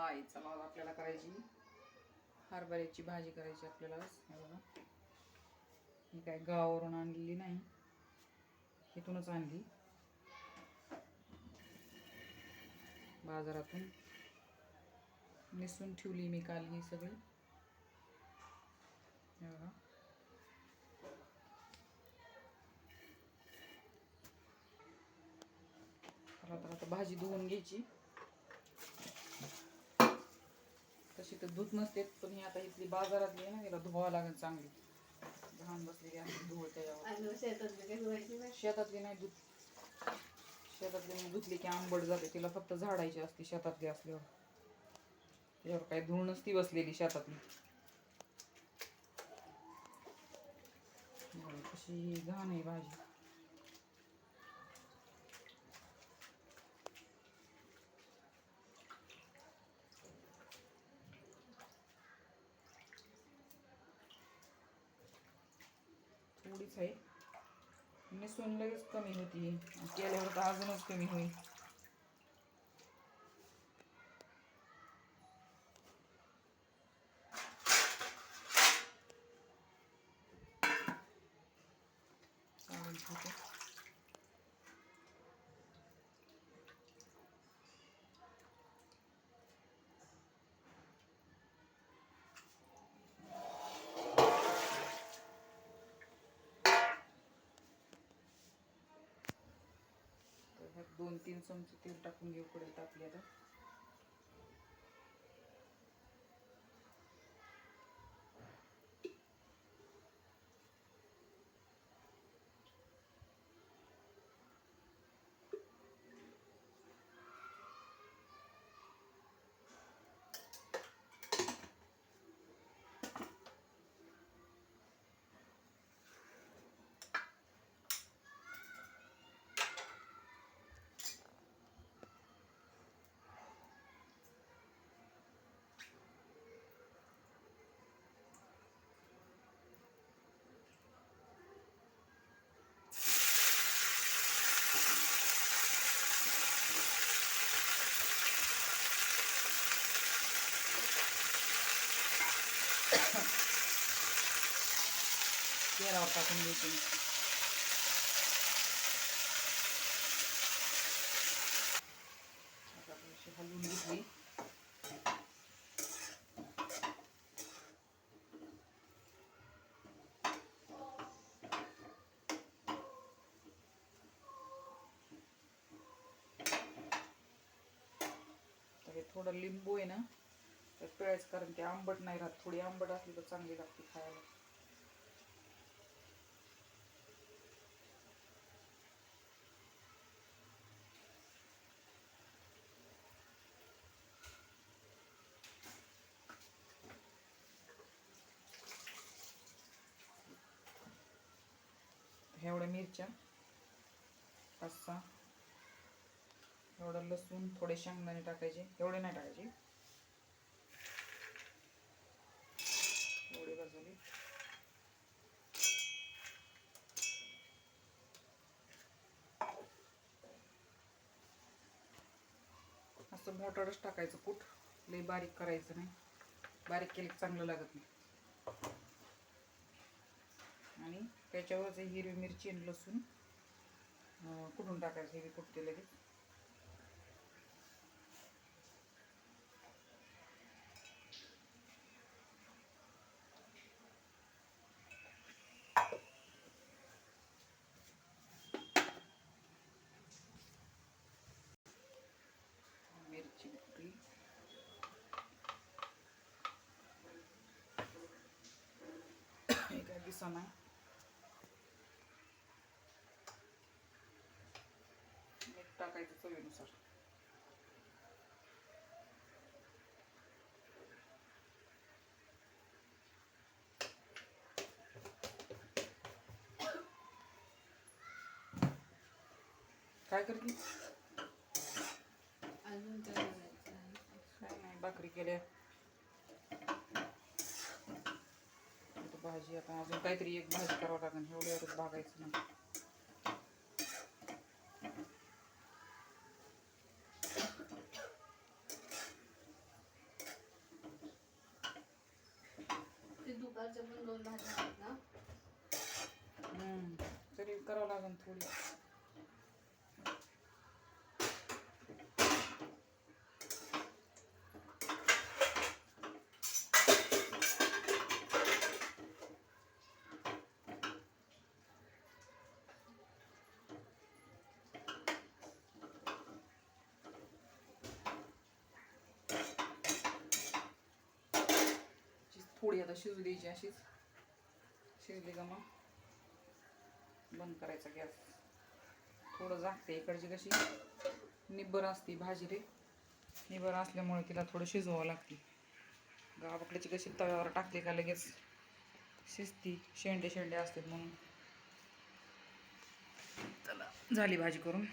हाय चला आपल्याला करायची. हरभऱ्याची भाजी करायची आपल्याला बघा. ही काय गावावरून आणलेली नाही. इथूनच आणली. बाजारातून. निसून ठेवली मी काल ही सगळी. बघा. तर आता भाजी धुवून घ्यायची. तर धुत नसते पण ही आता इथली बाजारातली आहे ना तिला धुवावं लागेल चांगली. घाण बसलेली आहे त्याच्यावर. आणि शेतातले काही नाही? धुत. शेतातली नाही धुतली की आंबट जाते. तिला फक्त झाडायची असते शेतातली असल्यावर. त्याच्यावर काय धुळ नसती बसलेली शेतातली. कशी घाण आहे भाजी. तेवढीच आहे. मिसून लगेच कमी होती. केल्यावर तर अजूनच कमी होईल. चालेल ठीक आहे. दोन तीन चमचे तेल टाकून घेऊ पडेल आपल्याला आता तेलावर टाकून घ्यायची आता थोडीशी हलवून घेतली थोडं लिंबू आहे ना तर पिळायचं कारण की आंबट नाही राहत. थोडी आंबट असली तर चांगली लागते खायला. एवढ्या मिरच्या पाच सहा. एवढं लसूण थोडे शेंगदाणे टाकायचे. एवढे नाही टाकायचे. एवढे भाजले. असं मोठाडच टाकायचं कूट. लई बारीक करायचं नाही. बारीक केलं चांगलं लागत नाही. आणि त्याच्यावरच हे हिरवी मिरची आणि लसूण कुठून टाकायचं? हे कुठते लगेच मिरची कुठली काय दिसा नाही मीठ टाकायचं चवीनुसार काय करते अजून? काय नाही भाकरी केल्या भाजी आता अजून काहीतरी एक भाजी करावं लागेल एवढ्यावरच भागायचं नाही. दुपारच्या पण दोन भाज्या आहेत ना? हम्म तरी करावं लागेल थोडी. थोडी आता शिजू द्यायची अशीच. शिजली का मग? बंद करायचा गॅस. थोडं झाकते इकडची कशी. निब्बर असते भाजी रे. निब्बर असल्यामुळे तिला थोडं शिजवावं लागते. गावाकडची कशी तव्यावर टाकली का लगेच शिजती. शेंडे शेंडे असतात म्हणून. चला झाली भाजी करून.